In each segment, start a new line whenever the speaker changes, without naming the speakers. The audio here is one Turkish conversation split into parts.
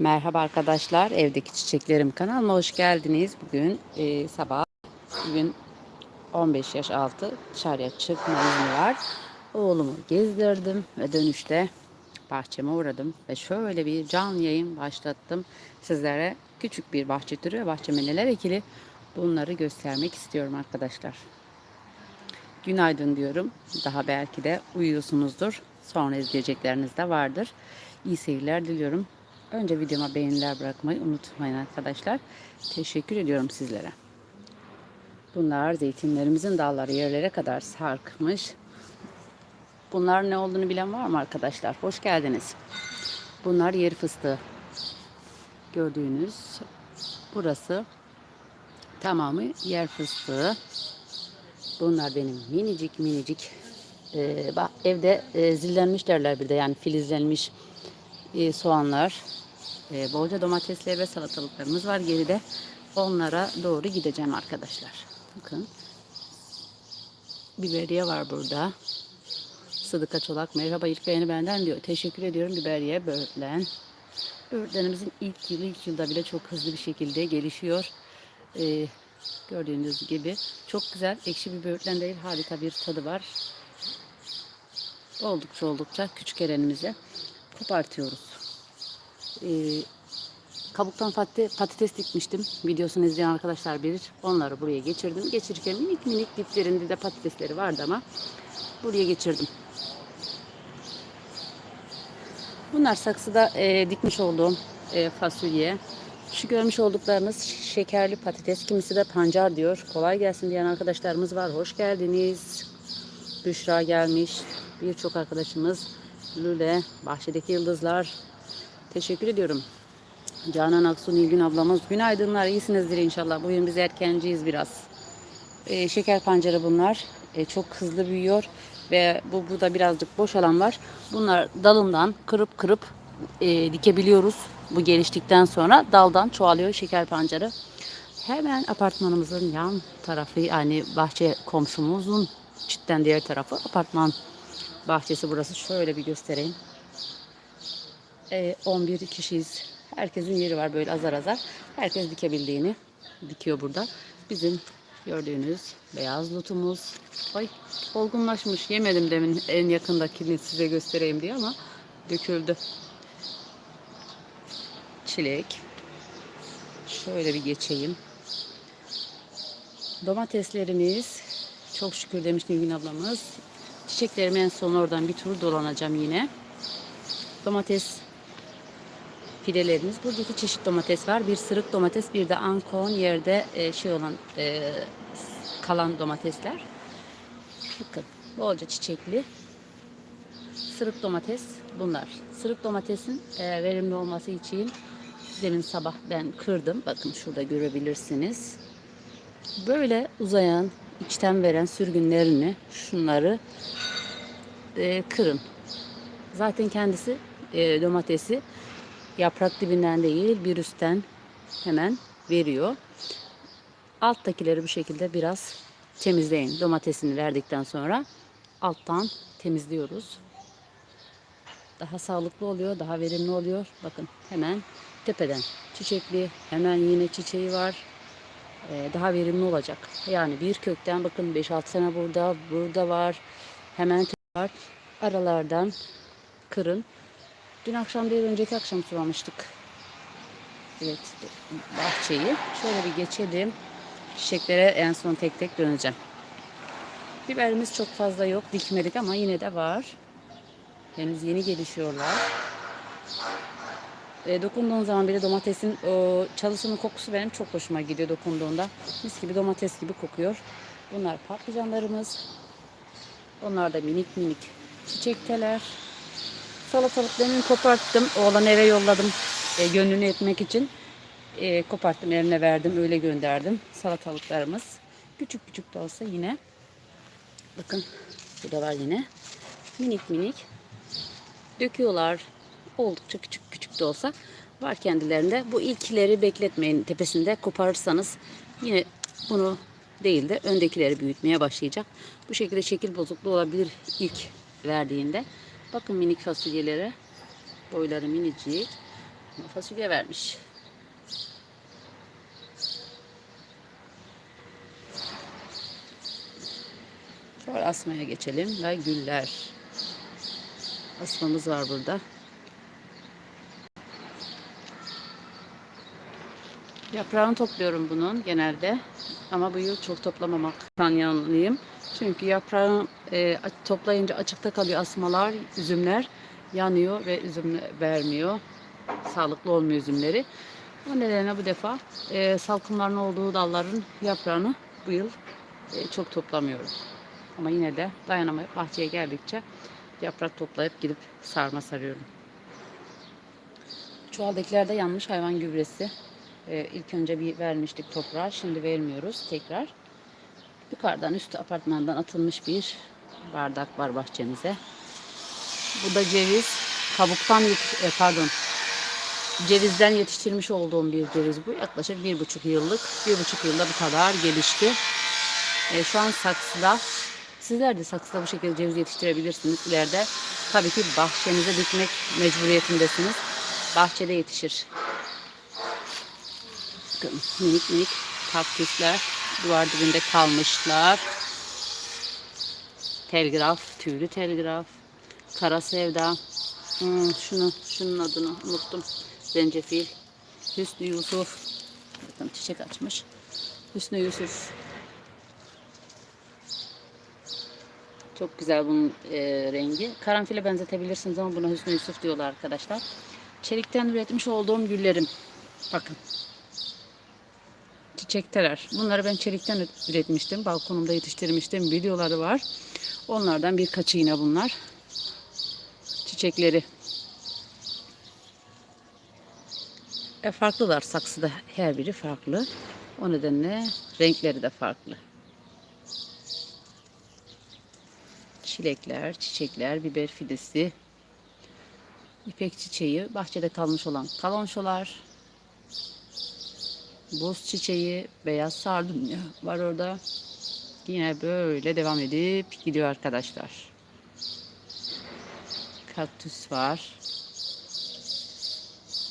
Merhaba arkadaşlar, evdeki çiçeklerim kanalıma hoş geldiniz. Bugün e, sabah, bugün 15 yaş altı dışarıya çıkma izni var. Oğlumu gezdirdim ve dönüşte bahçeme uğradım ve şöyle bir canlı yayın başlattım. Sizlere küçük bir bahçe türü ve bahçeme neler ekili bunları göstermek istiyorum arkadaşlar. Günaydın diyorum. Daha belki de uyuyorsunuzdur. Sonra izleyecekleriniz de vardır. İyi seyirler diliyorum. Önce videoma beğeniler bırakmayı unutmayın arkadaşlar. Teşekkür ediyorum sizlere. Bunlar zeytinlerimizin dalları yerlere kadar sarkmış. Bunlar ne olduğunu bilen var mı arkadaşlar? Hoş geldiniz. Bunlar yer fıstığı. Gördüğünüz burası tamamı yer fıstığı. Bunlar benim minicik minicik e, bak evde e, zillenmiş derler bir de yani filizlenmiş e, soğanlar, e, bolca domatesler ve salatalıklarımız var geride. Onlara doğru gideceğim arkadaşlar. Bakın. Biberiye var burada. Sıdıka Çolak merhaba ilk beğeni benden diyor. Teşekkür ediyorum biberiye böğürtlen. Böğürtlenimizin ilk yılı ilk yılda bile çok hızlı bir şekilde gelişiyor. Ee, gördüğünüz gibi çok güzel ekşi bir böğürtlen değil harika bir tadı var. Oldukça oldukça küçük erenimize kopartıyoruz. Ee, kabuktan patates, dikmiştim. Videosunu izleyen arkadaşlar bilir. Onları buraya geçirdim. Geçirirken minik minik diplerinde de patatesleri vardı ama buraya geçirdim. Bunlar saksıda e, dikmiş olduğum e, fasulye. Şu görmüş olduklarınız şekerli patates. Kimisi de pancar diyor. Kolay gelsin diyen arkadaşlarımız var. Hoş geldiniz. Büşra gelmiş. Birçok arkadaşımız. Lüle, Bahçedeki Yıldızlar. Teşekkür ediyorum. Canan Aksu, Nilgün ablamız. Günaydınlar, iyisinizdir inşallah. Bugün biz erkenciyiz biraz. Ee, şeker pancarı bunlar. Ee, çok hızlı büyüyor. Ve bu burada birazcık boş alan var. Bunlar dalından kırıp kırıp e, dikebiliyoruz. Bu geliştikten sonra daldan çoğalıyor şeker pancarı. Hemen apartmanımızın yan tarafı yani bahçe komşumuzun cidden diğer tarafı apartman bahçesi burası. Şöyle bir göstereyim. Ee, 11 kişiyiz. Herkesin yeri var böyle azar azar. Herkes dikebildiğini dikiyor burada. Bizim gördüğünüz beyaz lutumuz. Ay olgunlaşmış. Yemedim demin en yakındakini size göstereyim diye ama döküldü. Çilek. Şöyle bir geçeyim. Domateslerimiz çok şükür demiş Nilgün ablamız. Çiçeklerimi en son oradan bir tur dolanacağım yine. Domates fidelerimiz. Burada iki çeşit domates var. Bir sırık domates, bir de ankon yerde e, şey olan e, kalan domatesler. Bakın bolca çiçekli. Sırık domates bunlar. Sırık domatesin e, verimli olması için demin sabah ben kırdım. Bakın şurada görebilirsiniz. Böyle uzayan, içten veren sürgünlerini şunları e, kırın. Zaten kendisi e, domatesi yaprak dibinden değil bir üstten hemen veriyor. Alttakileri bu şekilde biraz temizleyin. Domatesini verdikten sonra alttan temizliyoruz. Daha sağlıklı oluyor, daha verimli oluyor. Bakın hemen tepeden çiçekli, hemen yine çiçeği var. Ee, daha verimli olacak. Yani bir kökten bakın 5-6 sene burada, burada var. Hemen var. Aralardan kırın. Dün akşam değil önceki akşam sulamıştık. Evet bahçeyi. Şöyle bir geçelim. Çiçeklere en son tek tek döneceğim. Biberimiz çok fazla yok. Dikmedik ama yine de var. Henüz yeni gelişiyorlar. E, dokunduğum zaman bile domatesin o çalısının kokusu benim çok hoşuma gidiyor dokunduğunda. Mis gibi domates gibi kokuyor. Bunlar patlıcanlarımız. Onlar da minik minik çiçekteler. Salatalık demin koparttım. Oğlan eve yolladım. E, gönlünü etmek için. E, koparttım eline verdim. Öyle gönderdim. Salatalıklarımız. Küçük küçük de olsa yine. Bakın bu da var yine. Minik minik. Döküyorlar. Oldukça küçük küçük de olsa var kendilerinde. Bu ilkileri bekletmeyin. Tepesinde koparırsanız yine bunu değil de öndekileri büyütmeye başlayacak. Bu şekilde şekil bozukluğu olabilir ilk verdiğinde. Bakın minik fasulyelere. Boyları minicik. Fasulye vermiş. Şöyle asmaya geçelim ve güller. Asmamız var burada. Yaprağını topluyorum bunun genelde. Ama bu yıl çok toplamamaktan yanlıyım. Çünkü yaprağını e, toplayınca açıkta kalıyor asmalar, üzümler yanıyor ve üzüm vermiyor. Sağlıklı olmuyor üzümleri. O nedenle bu defa e, salkımların olduğu dalların yaprağını bu yıl e, çok toplamıyorum. Ama yine de dayanamayıp bahçeye geldikçe yaprak toplayıp gidip sarma sarıyorum. Çuvaldakilerde yanmış hayvan gübresi. Ee, ilk önce bir vermiştik toprağa. Şimdi vermiyoruz tekrar. Yukarıdan üstü apartmandan atılmış bir bardak var bahçemize. Bu da ceviz. Kabuktan e, pardon. Cevizden yetiştirmiş olduğum bir ceviz bu. Yaklaşık bir buçuk yıllık. Bir buçuk yılda bu kadar gelişti. E, şu an saksıda. Sizler de saksıda bu şekilde ceviz yetiştirebilirsiniz. İleride tabii ki bahçenize dikmek mecburiyetindesiniz. Bahçede yetişir. Bakın minik minik kaktüsler duvar dibinde kalmışlar. Telgraf, tüylü telgraf, kara sevda. Hmm, şunu, şunun adını unuttum. Zencefil, Hüsnü Yusuf. Bakın çiçek açmış. Hüsnü Yusuf. Çok güzel bunun e, rengi. Karanfile benzetebilirsiniz ama buna Hüsnü Yusuf diyorlar arkadaşlar. Çelikten üretmiş olduğum güllerim. Bakın. Çiçekteler. Bunları ben çelikten üretmiştim. Balkonumda yetiştirmiştim. Videoları var. Onlardan birkaçı yine bunlar. Çiçekleri. E, farklılar saksıda. Her biri farklı. O nedenle renkleri de farklı. Çilekler, çiçekler, biber fidesi, ipek çiçeği, bahçede kalmış olan kalonşolar, buz çiçeği, beyaz sardunya var orada. Yine böyle devam edip gidiyor arkadaşlar. Kaktüs var.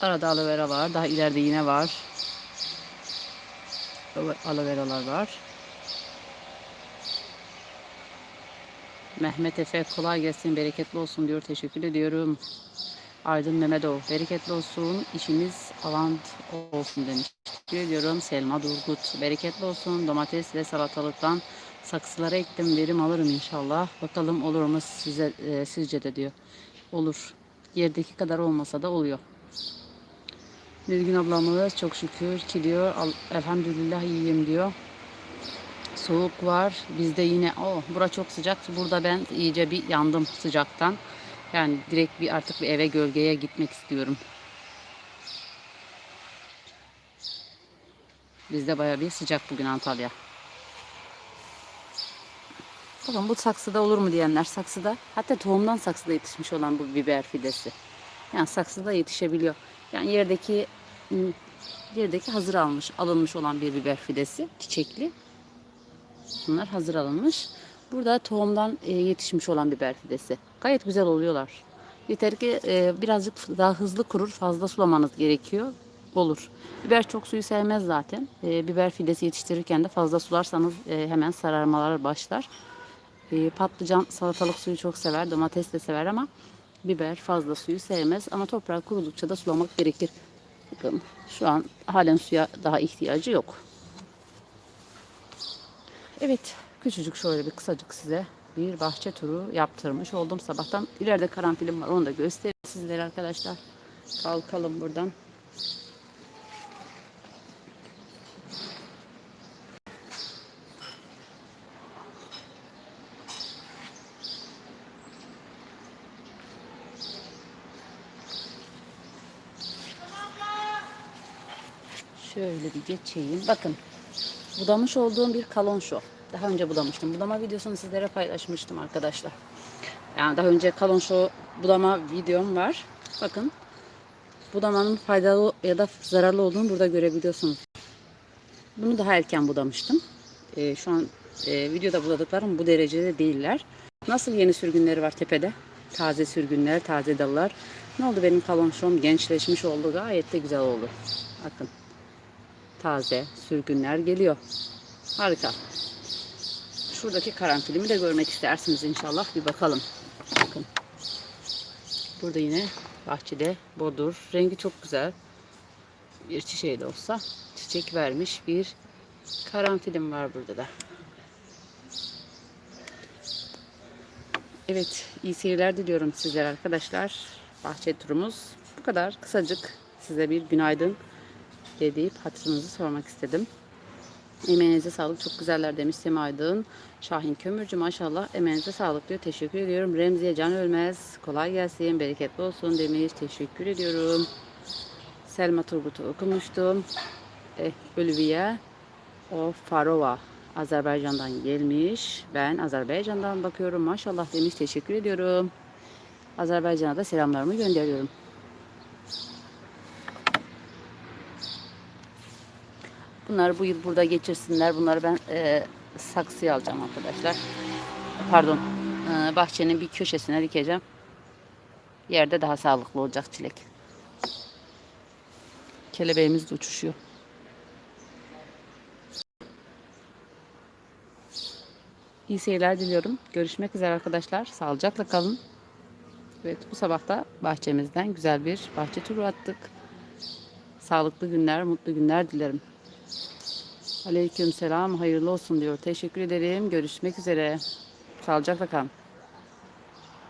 Arada aloe vera var. Daha ileride yine var. Aloe veralar var. Mehmet Efe kolay gelsin, bereketli olsun diyor. Teşekkür ediyorum. Aydın Mehmetov, bereketli olsun, işiniz avant olsun demiş. Teşekkür ediyorum. Selma Durgut, bereketli olsun. Domates ve salatalıktan saksılara ektim, verim alırım inşallah. Bakalım olur mu size, e, sizce de diyor. Olur. Yerdeki kadar olmasa da oluyor. Nilgün ablamız çok şükür ki diyor. "Al- Elhamdülillah iyiyim diyor. Soğuk var. Bizde yine o bura çok sıcak. Burada ben iyice bir yandım sıcaktan. Yani direkt bir artık bir eve gölgeye gitmek istiyorum. Bizde baya bir sıcak bugün Antalya. Bakın bu saksıda olur mu diyenler saksıda. Hatta tohumdan saksıda yetişmiş olan bu biber fidesi. Yani saksıda yetişebiliyor. Yani yerdeki yerdeki hazır almış, alınmış olan bir biber fidesi, çiçekli. Bunlar hazır alınmış. Burada tohumdan e, yetişmiş olan biber fidesi. Gayet güzel oluyorlar. Yeter ki e, birazcık daha hızlı kurur, fazla sulamanız gerekiyor. Olur. Biber çok suyu sevmez zaten. E, biber fidesi yetiştirirken de fazla sularsanız e, hemen sararmalar başlar. E, patlıcan salatalık suyu çok sever, domates de sever ama biber fazla suyu sevmez. Ama toprağı kurudukça da sulamak gerekir. Bakın şu an halen suya daha ihtiyacı yok. Evet, küçücük şöyle bir kısacık size bir bahçe turu yaptırmış oldum sabahtan. İleride karanfilim var, onu da göstereyim sizlere arkadaşlar. Kalkalım buradan. Şöyle bir geçeyim. Bakın budamış olduğum bir kalonşo. Daha önce budamıştım. Budama videosunu sizlere paylaşmıştım arkadaşlar. Yani daha önce kalonşo budama videom var. Bakın budamanın faydalı ya da zararlı olduğunu burada görebiliyorsunuz. Bunu daha erken budamıştım. Ee, şu an e, videoda budadıklarım bu derecede değiller. Nasıl yeni sürgünleri var tepede? Taze sürgünler, taze dallar. Ne oldu benim kalonşom gençleşmiş oldu. Gayet de güzel oldu. Bakın. Taze sürgünler geliyor. Harika. Şuradaki karanfilimi de görmek istersiniz inşallah. Bir bakalım. Bakın. Burada yine bahçede bodur. Rengi çok güzel. Bir çiçeği de olsa çiçek vermiş bir karanfilim var burada da. Evet, iyi seyirler diliyorum sizlere arkadaşlar. Bahçe turumuz bu kadar. Kısacık size bir günaydın deyip hatırınızı sormak istedim. Emeğinize sağlık. Çok güzeller demiş Sema Aydın. Şahin Kömürcü maşallah. Emeğinize sağlık diyor. Teşekkür ediyorum. Remziye Can Ölmez. Kolay gelsin. Bereketli olsun demiş. Teşekkür ediyorum. Selma Turgut'u okumuştum. Eh, Olivia o Farova Azerbaycan'dan gelmiş. Ben Azerbaycan'dan bakıyorum. Maşallah demiş. Teşekkür ediyorum. Azerbaycan'a da selamlarımı gönderiyorum. Bunları bu yıl burada geçirsinler. Bunları ben e, saksıya alacağım arkadaşlar. Pardon. e, bahçenin bir köşesine dikeceğim. Yerde daha sağlıklı olacak çilek. Kelebeğimiz de uçuşuyor. İyi seyirler diliyorum. Görüşmek üzere arkadaşlar. Sağlıcakla kalın. Evet bu sabah da bahçemizden güzel bir bahçe turu attık. Sağlıklı günler, mutlu günler dilerim. Aleyküm selam, hayırlı olsun diyor. Teşekkür ederim. Görüşmek üzere. Sağlıcakla kalın.